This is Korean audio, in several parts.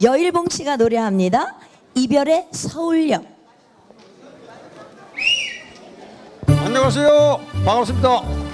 여일봉치가 노래합니다. 이별의 서울역. 안녕하세요. 반갑습니다.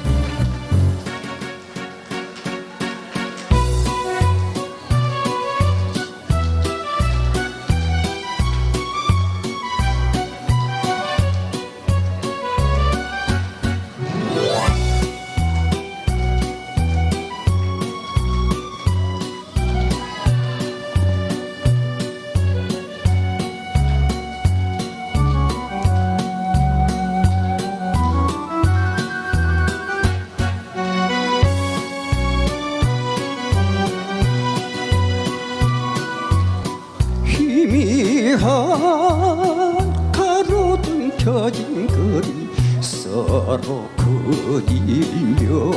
한 가로등 켜진 거리 서로 그리며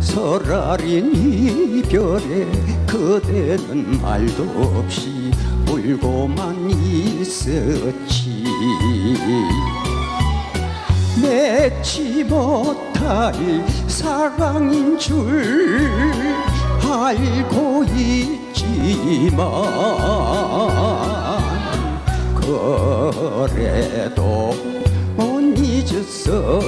설날인 이별에 그대는 말도 없이 울고만 있었지. 맺지 못할 사랑인 줄 알고 있지만 그래도 못 잊었어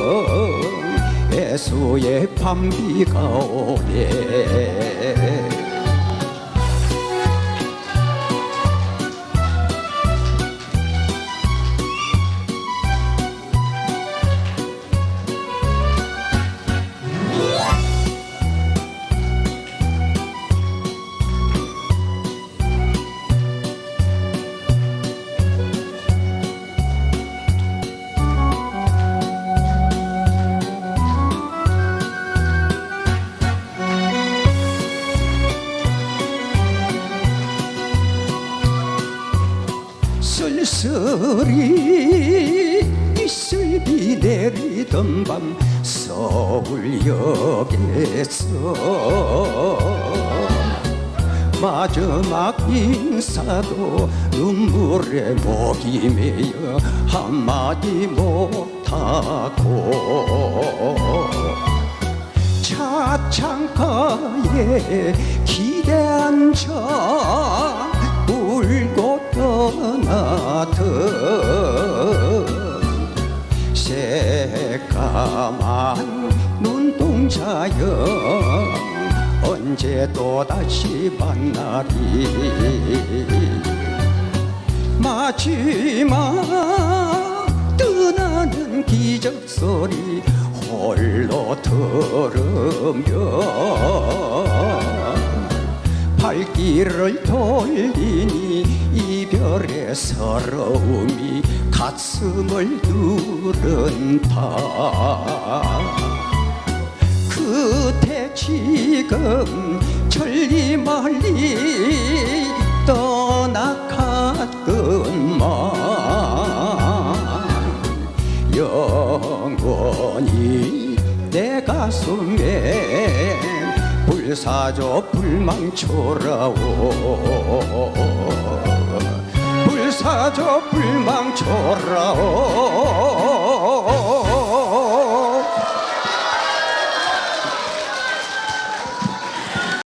애수의 밤비가 오네 쓸쓸히 이슬비 내리던 밤 서울역에서 마지막 인사도 눈물에 목이 메여 한마디 못하고 차창가에 울고 떠나듯 새까만 눈동자여. 언제 또다시 만나리? 마지막 떠나는 기적 소리 홀로 들으며 발길을 돌리니 이별의 서러움이 가슴을 누른다 그대 지금 천리 멀리 떠나갔건만 영원히 내 가슴에 불사조 불망 초라오 불사조 불망초라오